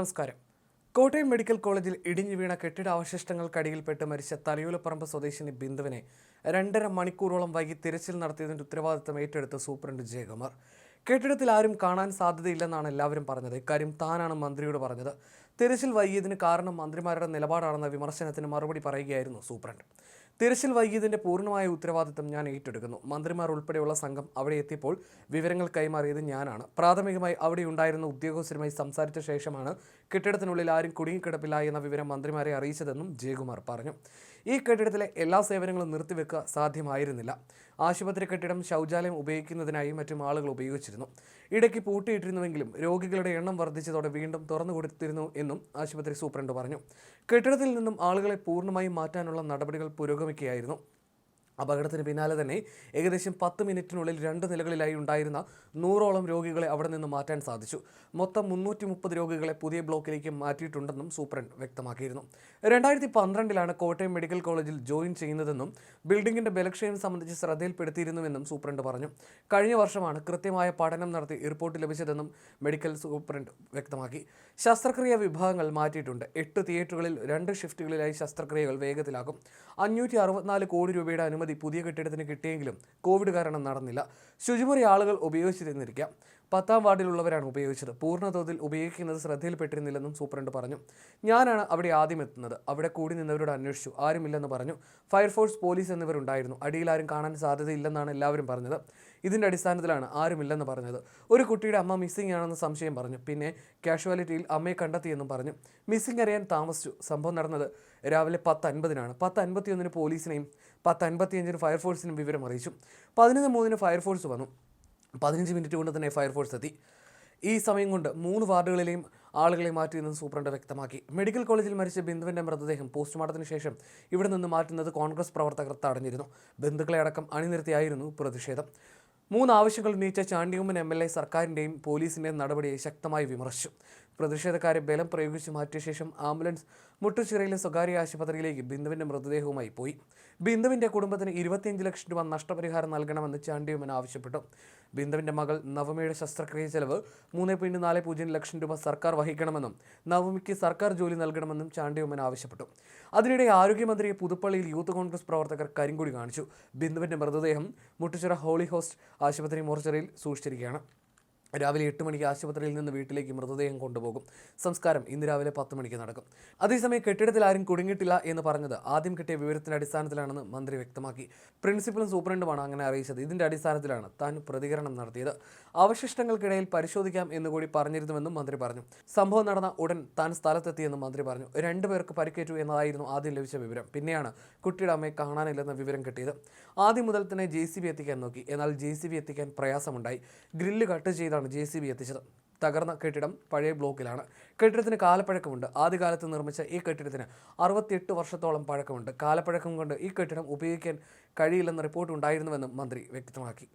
നമസ്കാരം. കോട്ടയം മെഡിക്കൽ കോളേജിൽ ഇടിഞ്ഞു വീണ കെട്ടിടാവശിഷ്ടങ്ങൾക്കടിയിൽപ്പെട്ട് മരിച്ച തലയോലപ്പറമ്പ് സ്വദേശിനി ബിന്ദുവിനെ രണ്ടര മണിക്കൂറോളം വൈകി തിരച്ചിൽ നടത്തിയതിന്റെ ഉത്തരവാദിത്തം ഏറ്റെടുത്ത് സൂപ്രണ്ട് ജയകുമാർ. കെട്ടിടത്തിൽ ആരും കാണാൻ സാധ്യതയില്ലെന്നാണ് എല്ലാവരും പറഞ്ഞത്. ഇക്കാര്യം താനാണ് മന്ത്രിയോട് പറഞ്ഞത്. തിരച്ചിൽ വൈകിയതിന് കാരണം മന്ത്രിമാരുടെ നിലപാടാണെന്ന വിമർശനത്തിന് മറുപടി പറയുകയായിരുന്നു സൂപ്രണ്ട്. തിരച്ചിൽ വൈകിയതിന്റെ പൂർണമായ ഉത്തരവാദിത്തം ഞാൻ ഏറ്റെടുക്കുന്നു. മന്ത്രിമാർ ഉൾപ്പെടെയുള്ള സംഘം അവിടെ എത്തിയപ്പോൾ വിവരങ്ങൾ കൈമാറിയത് ഞാനാണ്. പ്രാഥമികമായി അവിടെ ഉണ്ടായിരുന്ന ഉദ്യോഗസ്ഥരുമായി സംസാരിച്ച ശേഷമാണ് കെട്ടിടത്തിനുള്ളിൽ ആരും കുടുങ്ങിക്കിടപ്പില്ല എന്ന വിവരം മന്ത്രിമാരെ അറിയിച്ചതെന്നും ജയകുമാർ പറഞ്ഞു. ഈ കെട്ടിടത്തിലെ എല്ലാ സേവനങ്ങളും നിർത്തിവെക്കുക സാധ്യമായിരുന്നില്ല. ആശുപത്രി കെട്ടിടം ശൗചാലയം ഉപയോഗിക്കുന്നതിനായി മറ്റും ആളുകൾ ഉപയോഗിച്ചിരുന്നു. ഇടയ്ക്ക് പൂട്ടിയിട്ടിരുന്നുവെങ്കിലും രോഗികളുടെ എണ്ണം വർദ്ധിച്ചതോടെ വീണ്ടും തുറന്നു കൊടുത്തിരുന്നു എന്നും ആശുപത്രി സൂപ്രണ്ട് പറഞ്ഞു. കെട്ടിടത്തിൽ നിന്നും ആളുകളെ പൂർണമായും മാറ്റാനുള്ള നടപടികൾ പുരോഗമിക്കുകയായിരുന്നു അപകടത്തിന് പിന്നാലെ തന്നെ ഏകദേശം പത്ത് മിനിറ്റിനുള്ളിൽ രണ്ട് നിലകളിലായി ഉണ്ടായിരുന്ന നൂറോളം രോഗികളെ അവിടെ നിന്ന് മാറ്റാൻ സാധിച്ചു. മൊത്തം മുന്നൂറ്റി മുപ്പത് രോഗികളെ പുതിയ ബ്ലോക്കിലേക്ക് മാറ്റിയിട്ടുണ്ടെന്നും സൂപ്രണ്ട് വ്യക്തമാക്കിയിരുന്നു. രണ്ടായിരത്തി പന്ത്രണ്ടിലാണ് കോട്ടയം മെഡിക്കൽ കോളേജിൽ ജോയിൻ ചെയ്യുന്നതെന്നും ബിൽഡിംഗിന്റെ ബലക്ഷയം സംബന്ധിച്ച് ശ്രദ്ധയിൽപ്പെടുത്തിയിരുന്നുവെന്നും സൂപ്രണ്ട് പറഞ്ഞു. കഴിഞ്ഞ വർഷമാണ് കൃത്യമായ പഠനം നടത്തി റിപ്പോർട്ട് ലഭിച്ചതെന്നും മെഡിക്കൽ സൂപ്രണ്ട് വ്യക്തമാക്കി. ശസ്ത്രക്രിയ വിഭാഗങ്ങൾ മാറ്റിയിട്ടുണ്ട്. എട്ട് തിയേറ്ററുകളിൽ രണ്ട് ഷിഫ്റ്റുകളിലായി ശസ്ത്രക്രിയകൾ വേഗത്തിലാക്കും അഞ്ഞൂറ്റി കോടി രൂപയുടെ അനുമതി പുതിയ കെട്ടിടത്തിന് കിട്ടിയെങ്കിലും കോവിഡ് കാരണം നടന്നില്ല. ശുചിമുറി ആളുകൾ ഉപയോഗിച്ചിരുന്നിരിക്കാം. പത്താം വാർഡിലുള്ളവരാണ് ഉപയോഗിച്ചത്. പൂർണതോതിൽ ഉപയോഗിക്കുന്നത് ശ്രദ്ധയിൽപ്പെട്ടിരുന്നില്ലെന്നും സൂപ്രണ്ട് പറഞ്ഞു. ഞാനാണ് അവിടെ ആദ്യം എത്തുന്നത്. അവിടെ കൂടി നിന്നവരോട് അന്വേഷിച്ചു. ആരുമില്ലെന്ന് പറഞ്ഞു. ഫയർഫോഴ്സ് പോലീസ് എന്നിവരുണ്ടായിരുന്നു. അടിയിൽ ആരും കാണാൻ സാധ്യതയില്ലെന്നാണ് എല്ലാവരും പറഞ്ഞത്. ഇതിന്റെ അടിസ്ഥാനത്തിലാണ് ആരുമില്ലെന്ന് പറഞ്ഞത്. ഒരു കുട്ടിയുടെ അമ്മ മിസ്സിംഗ് ആണെന്ന് സംശയം പറഞ്ഞു. പിന്നെ കാഷ്വാലിറ്റിയിൽ അമ്മയെ കണ്ടെത്തിയെന്നും പറഞ്ഞു. മിസ്സിംഗ് അറിയാൻ താമസിച്ചു. സംഭവം നടന്നത് രാവിലെ പത്ത് അൻപതിനാണ് പത്ത് അൻപത്തിയൊന്നിന് പോലീസിനെയും പത്ത് അൻപത്തിയഞ്ചിന് ഫയർഫോഴ്സിനും വിവരം അറിയിച്ചു. പതിനൊന്ന് മൂന്നിന് ഫയർഫോഴ്സ് വന്നു. പതിനഞ്ച് മിനിറ്റ് കൊണ്ട് തന്നെ ഫയർഫോഴ്സ് എത്തി. ഈ സമയം കൊണ്ട് മൂന്ന് വാർഡുകളിലെയും ആളുകളെ മാറ്റിയെന്ന് സൂപ്രണ്ട് വ്യക്തമാക്കി. മെഡിക്കൽ കോളേജിൽ മരിച്ച ബിന്ദുവിന്റെ മൃതദേഹം പോസ്റ്റ്മോർട്ടത്തിന് ശേഷം ഇവിടെ നിന്ന് മാറ്റുന്നത് കോൺഗ്രസ് പ്രവർത്തകർ തടഞ്ഞിരുന്നു. ബന്ധുക്കളെ അടക്കം അണിനിരത്തിയായിരുന്നു പ്രതിഷേധം. മൂന്ന് ആവശ്യങ്ങൾ ഉന്നയിച്ച ചാണ്ടിയമ്മൻ എം എൽ എ സർക്കാരിന്റെയും പോലീസിന്റെയും നടപടിയെ ശക്തമായി വിമർശിച്ചു. പ്രതിഷേധക്കാരെ ബലം പ്രയോഗിച്ച് മാറ്റിയ ശേഷം ആംബുലൻസ് മുട്ടുചിറയിലെ സ്വകാര്യ ആശുപത്രിയിലേക്ക് ബിന്ദുവിന്റെ മൃതദേഹവുമായി പോയി. ബിന്ദുവിന്റെ കുടുംബത്തിന് ഇരുപത്തിയഞ്ച് ലക്ഷം രൂപ നഷ്ടപരിഹാരം നൽകണമെന്ന് ചാണ്ടിയമ്മൻ ആവശ്യപ്പെട്ടു. ബിന്ദുവിന്റെ മകൾ നവമിയുടെ ശസ്ത്രക്രിയ ചെലവ് മൂന്ന് പോയിന്റ് നാല് പൂജ്യം ലക്ഷം രൂപ സർക്കാർ വഹിക്കണമെന്നും നവമിക്ക് സർക്കാർ ജോലി നൽകണമെന്നും ചാണ്ടിയമ്മൻ ആവശ്യപ്പെട്ടു. അതിനിടെ ആരോഗ്യമന്ത്രിയെ പുതുപ്പള്ളിയിൽ യൂത്ത് കോൺഗ്രസ് പ്രവർത്തകർ കരിങ്കൊടി കാണിച്ചു. ബിന്ദുവിന്റെ മൃതദേഹം മുട്ടുചിറ ഹോളി ഹോസ്റ്റ് ആശുപത്രി മോർച്ചറിയിൽ സൂക്ഷിച്ചിരിക്കുകയാണ്. രാവിലെ എട്ട് മണിക്ക് ആശുപത്രിയിൽ നിന്ന് വീട്ടിലേക്ക് മൃതദേഹം കൊണ്ടുപോകും. സംസ്കാരം ഇന്ന് രാവിലെ പത്ത് മണിക്ക് നടക്കും. അതേസമയം കെട്ടിടത്തിൽ ആരും കുടുങ്ങിയിട്ടില്ല എന്ന് പറഞ്ഞത് ആദ്യം കിട്ടിയ വിവരത്തിന്റെ അടിസ്ഥാനത്തിലാണെന്ന് മന്ത്രി വ്യക്തമാക്കി. പ്രിൻസിപ്പലും സൂപ്രണ്ടുമാണ് അങ്ങനെ അറിയിച്ചത്. ഇതിന്റെ അടിസ്ഥാനത്തിലാണ് താൻ പ്രതികരണം നടത്തിയത്. അവശിഷ്ടങ്ങൾക്കിടയിൽ പരിശോധിക്കാം എന്നുകൂടി പറഞ്ഞിരുന്നുവെന്നും മന്ത്രി പറഞ്ഞു. സംഭവം നടന്ന ഉടൻ താൻ സ്ഥലത്തെത്തിയെന്നും മന്ത്രി പറഞ്ഞു. രണ്ടുപേർക്ക് പരിക്കേറ്റു എന്നതായിരുന്നു ആദ്യം ലഭിച്ച വിവരം. പിന്നെയാണ് കുട്ടിയുടെ അമ്മയെ കാണാനില്ലെന്ന വിവരം കിട്ടിയത്. ആദ്യം മുതൽ തന്നെ ജെ എത്തിക്കാൻ നോക്കി. എന്നാൽ ജെ എത്തിക്കാൻ പ്രയാസമുണ്ടായി. ഗ്രില്ല് കട്ട് ചെയ്താണ് ജെ സി ബി എത്തിച്ചത്. തകർന്ന കെട്ടിടം പഴയ ബ്ലോക്കിലാണ്. കെട്ടിടത്തിന് കാലപ്പഴക്കമുണ്ട്. ആദ്യകാലത്ത് നിർമ്മിച്ച ഈ കെട്ടിടത്തിന് അറുപത്തിയെട്ട് വർഷത്തോളം പഴക്കമുണ്ട്. കാലപ്പഴക്കം കൊണ്ട് ഈ കെട്ടിടം ഉപയോഗിക്കാൻ കഴിയില്ലെന്ന റിപ്പോർട്ടുണ്ടായിരുന്നുവെന്നും മന്ത്രി വ്യക്തമാക്കി.